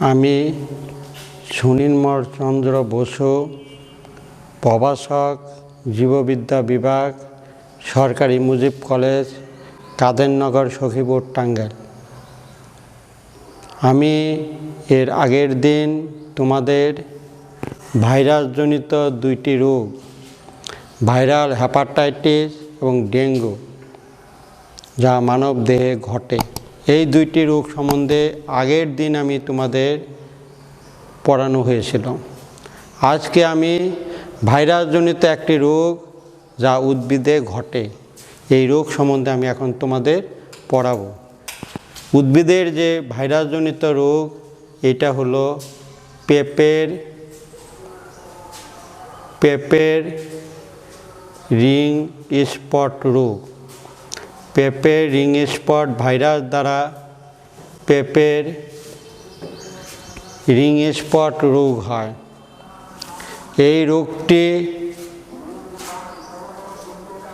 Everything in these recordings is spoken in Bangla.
আমি সুনীলমর চন্দ্র বসু, প্রভাষক, জীববিদ্যা বিভাগ, সরকারি মুজিব কলেজ, কাদেরনগর সখীপুর, টাঙ্গাইল। আমি এর আগের দিন তোমাদের ভাইরাসজনিত দুইটি রোগ, ভাইরাল হ্যাপাটাইটিস এবং ডেঙ্গু, যা মানব দেহে ঘটে। এই দুইটি রোগ সম্বন্ধে আগের দিন আমি তোমাদের পড়ানো হয়েছিল। আজকে আমি ভাইরাসজনিত একটি রোগ যা উদ্ভিদে ঘটে, এই রোগ সম্বন্ধে আমি এখন তোমাদের পড়াবো। উদ্ভিদের যে ভাইরাসজনিত রোগ, এটা হলো পেঁপের পেঁপের রিং স্পট রোগ। পেঁপের রিং স্পট ভাইরাস দ্বারা পেঁপের রিং স্পট রোগ হয়। এই রোগটি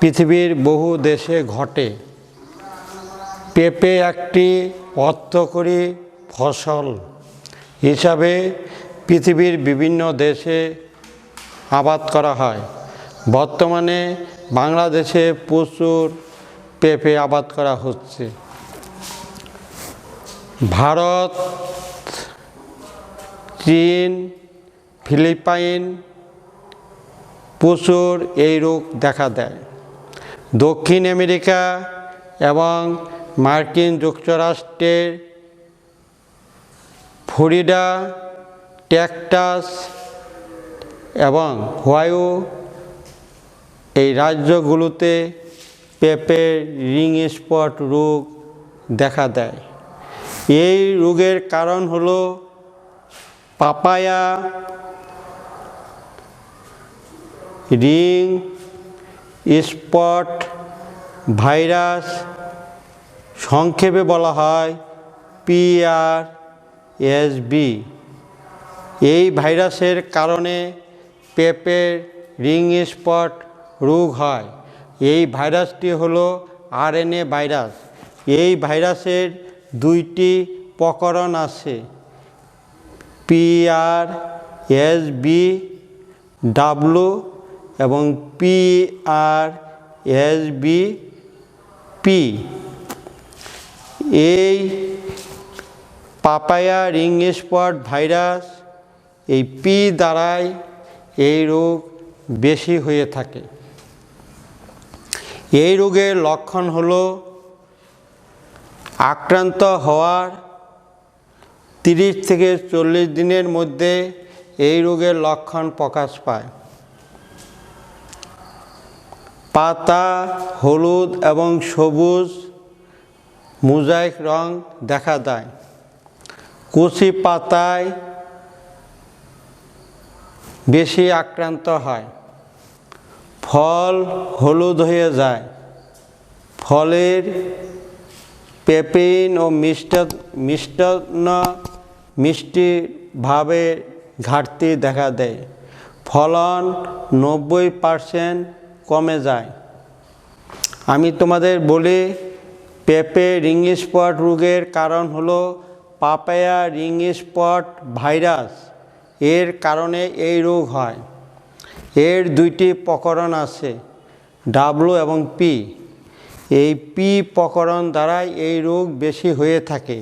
পৃথিবীর বহু দেশে ঘটে। পেঁপে একটি অর্থকরী ফসল হিসাবে পৃথিবীর বিভিন্ন দেশে আবাদ করা হয়। বর্তমানে বাংলাদেশে প্রচুর পেঁপে আবাদ করা হচ্ছে। ভারত, চীন, ফিলিপাইন প্রচুর এই রোগ দেখা দেয়। দক্ষিণ আমেরিকা এবং মার্কিন যুক্তরাষ্ট্রের ফ্লোরিডা, টেক্সাস এবং হোয়াইও এই রাজ্যগুলোতে পেঁপের রিং স্পট রোগ দেখা দেয়। এই রোগের কারণ হলো পাপায়া, রিং স্পট, ভাইরাস, সংক্ষেপে বলা হয় পিআর এসবি এই ভাইরাসের কারণে পেঁপের রিং স্পট রোগ হয়। এই ভাইরাসটি হলো আরএনএ ভাইরাস। এই ভাইরাসের দুইটি প্রকরণ আছে। পিআর এস বি ডাব্লু এবং পিআর এস বি পি। এই পাপায়া রিং স্পট ভাইরাস এই পি দ্বারাই এই রোগ বেশি হয়ে থাকে। এই রোগের লক্ষণ হল আক্রান্ত হওয়ার তিরিশ থেকে চল্লিশ দিনের মধ্যে এই রোগের লক্ষণ প্রকাশ পায়। পাতা, হলুদ এবং সবুজ মোজাইক রং দেখা দেয়। কুচি পাতায় বেশি আক্রান্ত হয়। ফল হলুদ হয়ে যায়। ফলের পেপিন ও মিষ্ট, মিষ্টান্ন মিষ্টি ভাবে ঘাটতি দেখা দেয়। ফলন নব্বই পারসেন্ট কমে যায়। আমি তোমাদের বলি, পেঁপে রিং স্পট রোগের কারণ হলো পাপায়া রিং স্পট ভাইরাস। এর কারণে এই রোগ হয়। এর দুইটি প্রকরণ আছে, ডাব্লু এবং পি। এই পি প্রকরণ দ্বারাই এই রোগ বেশি হয়ে থাকে,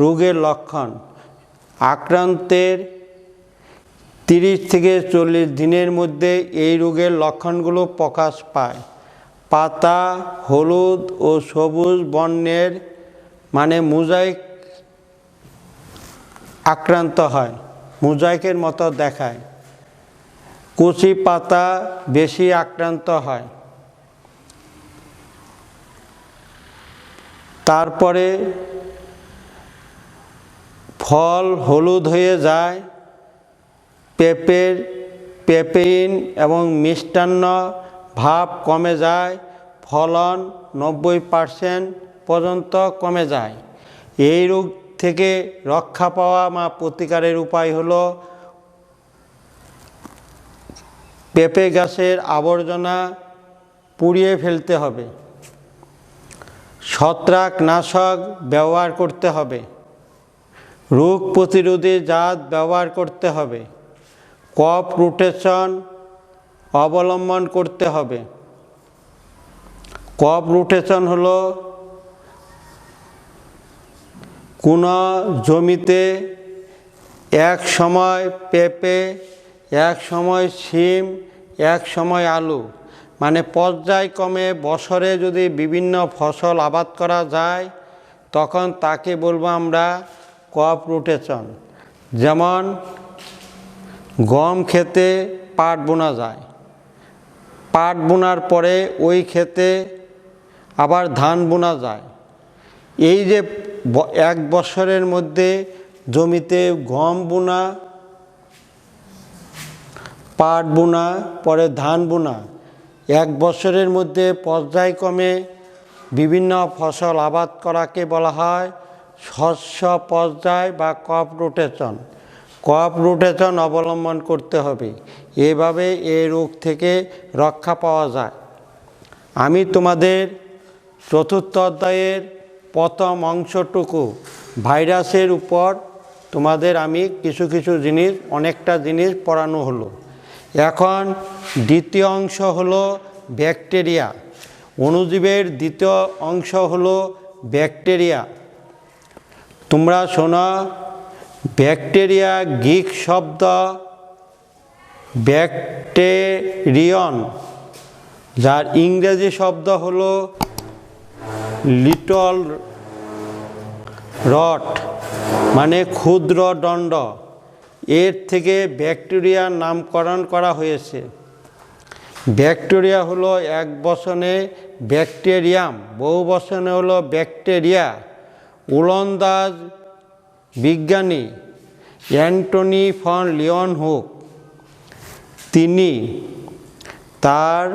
রোগের লক্ষণ। আক্রান্তের তিরিশ থেকে চল্লিশ দিনের মধ্যে এই রোগের লক্ষণগুলো প্রকাশ পায়। পাতা, হলুদ ও সবুজ বর্ণের মানে মোজাইক আক্রান্ত হয়, মোজাইকের মতো দেখায়। কচি পাতা বেশি আক্রান্ত হয়। তারপরে ফল হলুদ হয়ে যায়। পেঁপের, পেপেইন এবং মিষ্টান্ন ভাব কমে যায়। ফলন নব্বই পার্সেন্ট পর্যন্ত কমে যায়। এই রোগ থেকে রক্ষা পাওয়া বা প্রতিকারের উপায় হলো পেঁপে গাছের আবর্জনা পুড়িয়ে ফেলতে হবে। ছত্রাকনাশক ব্যবহার করতে হবে। রোগ প্রতিরোধী জাত ব্যবহার করতে হবে। কপ রোটেশন অবলম্বন করতে হবে। কপ রোটেশন হলো কোনো জমিতে এক সময় পেঁপে এক সময় শিম, এক সময় আলু। মানে পর্যায়ক্রমে বছরে যদি বিভিন্ন ফসল আবাদ করা যায়, তখন তাকে বলব আমরা ক্রপ রোটেশন। যেমন গম খেতে পাট বোনা যায়। পাট বোনার পরে ওই ক্ষেতে আবার ধান বোনা যায়। এই যে এক বছরের মধ্যে জমিতে গম বোনা পাট বোনা, পরে ধান বোনা। এক বছরের মধ্যে পর্যায়ক্রমে বিভিন্ন ফসল আবাদ করাকে বলা হয় শস্য পর্যায় বা ক্রপ রোটেশন। ক্রপ রোটেশন অবলম্বন করতে হবে। এভাবে এ রোগ থেকে রক্ষা পাওয়া যায়। আমি তোমাদের চতুর্থ অধ্যায়ের প্রথম অংশটুকু ভাইরাসের উপর তোমাদের আমি কিছু কিছু জিনিস, অনেকটা জিনিস পড়ানো হলো। এখন দ্বিতীয় অংশ হলো ব্যাকটেরিয়া। অণুজীবের দ্বিতীয় অংশ হলো ব্যাকটেরিয়া। তোমরা শোনো, ব্যাকটেরিয়া গ্রিক শব্দ ব্যাকটেরিয়ন, যার ইংরেজি শব্দ হলো লিটল রট মানে ক্ষুদ্র দণ্ড। এর থেকে ব্যাকটেরিয়ার নামকরণ করা হয়েছে। ব্যাকটেরিয়া হলো এক বসনে ব্যাকটেরিয়াম, বহু বসনে হলো ব্যাকটেরিয়া। উলন্দাজ বিজ্ঞানী অ্যান্টনি ফন লিওন হুক তিনি তার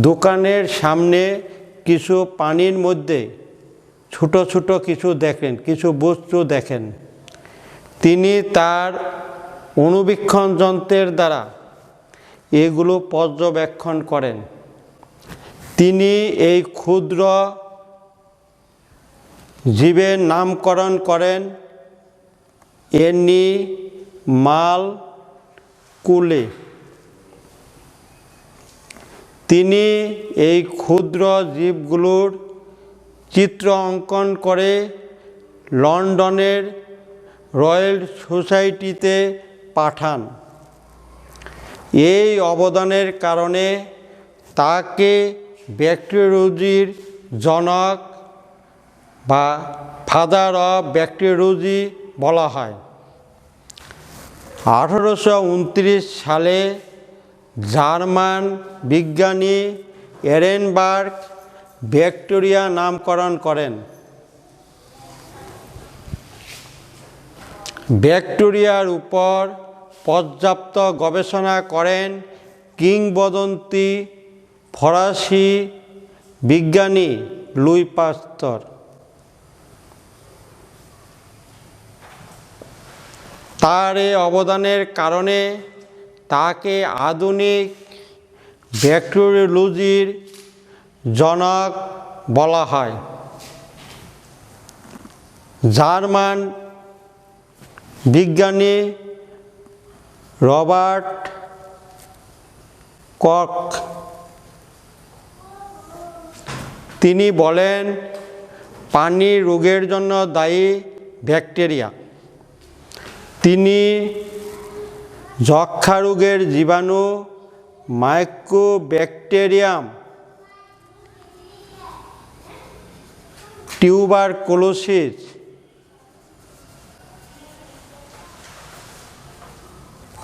দোকানের সামনে কিছু পানির মধ্যে ছোট ছোট কিছু দেখেন, কিছু বস্তু দেখেন। তিনি তার অণুবীক্ষণ যন্ত্রের দ্বারা এগুলো পর্যবেক্ষণ করেন। তিনি এই ক্ষুদ্র জীবের নামকরণ করেন। এনি মাল কুলে। তিনি এই ক্ষুদ্র জীবগুলোর চিত্র অঙ্কন করে লন্ডনের রয়্যাল সোসাইটিতে পাঠান। এই অবদানের কারণে তাকে ব্যাকটেরিওলজির জনক বা ফাদার অফ ব্যাকটেরিওলজি বলা হয়। আঠারোশো সালে জার্মান বিজ্ঞানী এরেনবার্গ ব্যাকটেরিয়া নামকরণ করেন। ব্যাকটেরিয়ার উপর পর্যাপ্ত গবেষণা করেন কিংবদন্তি ফরাসি বিজ্ঞানী লুই পাস্তর তার এই অবদানের কারণে তাকে আধুনিক ব্যাকটেরিওলজির জনক বলা হয়। জার্মান বিজ্ঞানী রবার্ট কক তিনি বলেন, পানি রোগের জন্য দায়ী ব্যাকটেরিয়া। তিনি যক্ষা রোগের জীবাণু মাইক্রোব্যাকটেরিয়াম টিউবার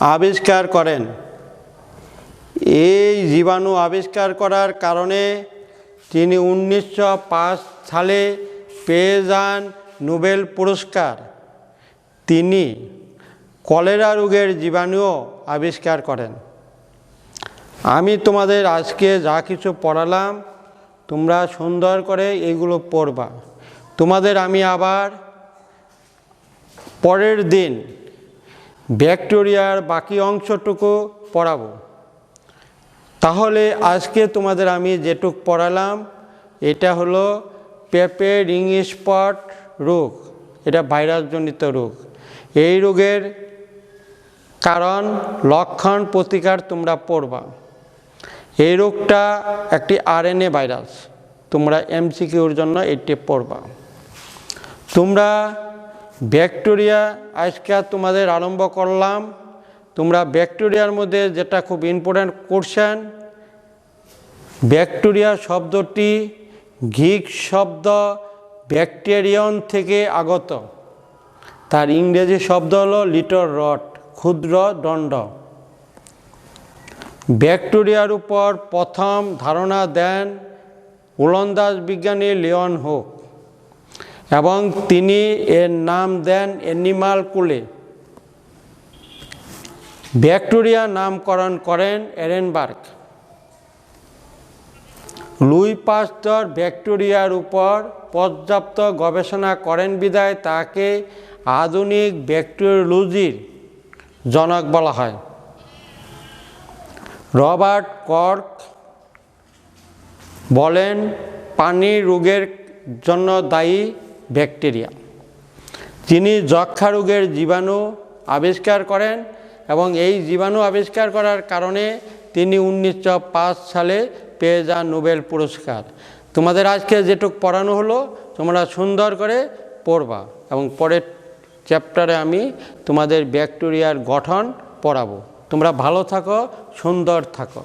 আবিষ্কার করেন। এই জীবাণু আবিষ্কার করার কারণে তিনি উনিশশো পাঁচ সালে পেয়ে যান নোবেল পুরস্কার, তিনি কলেরা রোগের জীবাণুও আবিষ্কার করেন। আমি তোমাদের আজকে যা কিছু পড়ালাম, তোমরা সুন্দর করে এগুলো পড়বা। তোমাদের আমি আবার পরের দিন ব্যাকটেরিয়ার বাকি অংশটুকু পড়াবো। তাহলে আজকে তোমাদের আমি যেটুক পড়ালাম, এটা হলো পেঁপে রিং স্পট রোগ, এটা ভাইরাসজনিত রোগ। এই রোগের কারণ, লক্ষণ, প্রতিকার তোমরা পড়বা। এই রোগটা একটি আরএনএ ভাইরাস, তোমরা এমসিকিউর জন্য এটি পড়বা। তোমরা ব্যাকটেরিয়া, আজকে তোমাদের আরম্ভ করলাম। তোমরা ব্যাকটেরিয়ার মধ্যে যেটা খুব ইম্পর্ট্যান্ট কোশ্চেন ব্যাকটেরিয়া শব্দটি গ্রিক শব্দ ব্যাকটেরিয়ন থেকে আগত। তার ইংরেজি শব্দ হলো লিটল রট ক্ষুদ্র দণ্ড। ব্যাকটেরিয়ার উপর প্রথম ধারণা দেন ওলন্দাজ বিজ্ঞানী লিওন হোক। এবং তিনি এর নাম দেন অ্যানিমাল কুলে। ব্যাকটেরিয়া নামকরণ করেন এরেনবার্গ। লুই পাস্টার ব্যাকটেরিয়ার উপর পর্যাপ্ত গবেষণা করেন বিদায় তাকে আধুনিক ব্যাকটেরিওলজির জনক বলা হয়। রবার্ট কর্ক বলেন, পানির রোগের জন্য দায়ী ব্যাকটেরিয়া। তিনি যক্ষা রোগের জীবাণু আবিষ্কার করেন এবং এই জীবাণু আবিষ্কার করার কারণে তিনি উনিশশো পাঁচ সালে পেয়ে যান নোবেল পুরস্কার। তোমাদের আজকে যেটুক পড়ানো হলো, তোমরা সুন্দর করে পড়বা এবং পরের চ্যাপ্টারে আমি তোমাদের ব্যাকটেরিয়ার গঠন পড়াবো। তোমরা ভালো থাকো, সুন্দর থাকো।